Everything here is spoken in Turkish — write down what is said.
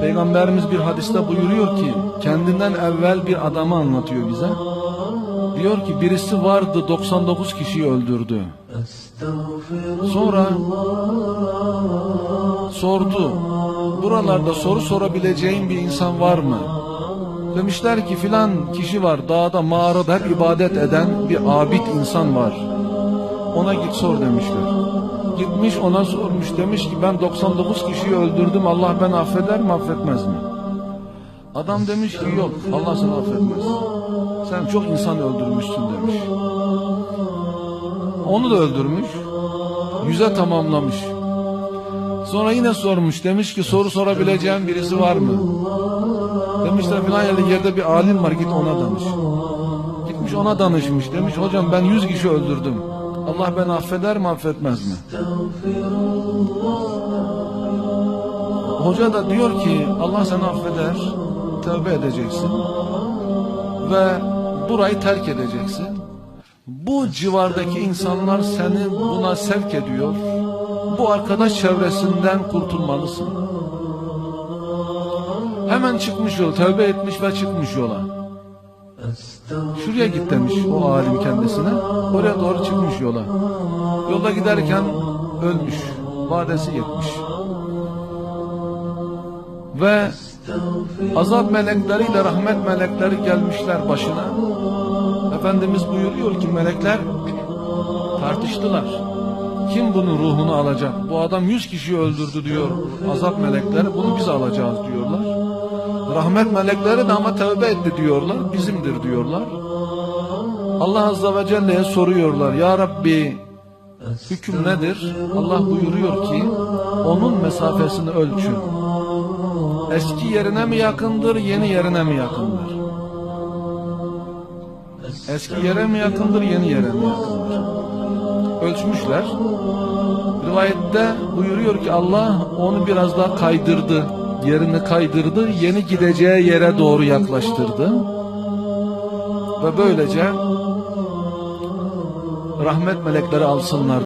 Peygamberimiz bir hadiste buyuruyor ki kendinden evvel bir adamı anlatıyor bize. Diyor ki birisi vardı 99 kişiyi öldürdü. Sonra sordu. Buralarda soru sorabileceğin bir insan var mı? Demişler ki filan kişi var dağda mağarada hep ibadet eden bir abid insan var. Ona git sor demişler. Gitmiş ona sormuş demiş ki ben 99 kişiyi öldürdüm Allah beni affeder mi affetmez mi? Adam demiş ki yok Allah seni affetmez. Sen çok insan öldürmüşsün demiş. Onu da öldürmüş. Yüze tamamlamış. Sonra yine sormuş. Demiş ki soru sorabileceğim birisi var mı? Demişler filan yerde, yerde bir alim var git ona danış. Gitmiş ona danışmış. Demiş hocam ben yüz kişi öldürdüm. Allah beni affeder mi affetmez mi? Hoca da diyor ki Allah seni affeder. Tövbe edeceksin. Ve burayı terk edeceksin. Bu civardaki insanlar seni buna sevk ediyor. Bu arkadaş çevresinden kurtulmalısın. Hemen çıkmış yol, tövbe etmiş ve çıkmış yola. Şuraya git demiş o alim kendisine. Oraya doğru çıkmış yola. Yolda giderken ölmüş. Vadesi yetmiş. Ve azap melekleriyle rahmet melekleri gelmişler başına. Efendimiz buyuruyor ki melekler tartıştılar. Kim bunun ruhunu alacak? Bu adam yüz kişi öldürdü diyor azap melekleri. Bunu biz alacağız diyorlar. Rahmet melekleri de ama tövbe etti diyorlar. Bizimdir diyorlar. Allah Azze ve Celle'ye soruyorlar. Ya Rabbi hüküm nedir? Allah buyuruyor ki onun mesafesini ölçün. Eski yerine mi yakındır, yeni yerine mi yakındır? Eski yere mi yakındır, yeni yere mi yakındır? Ölçmüşler. Rivayette buyuruyor ki Allah onu biraz daha kaydırdı. Yerini kaydırdı, yeni gideceği yere doğru yaklaştırdı. Ve böylece rahmet melekleri alsınlar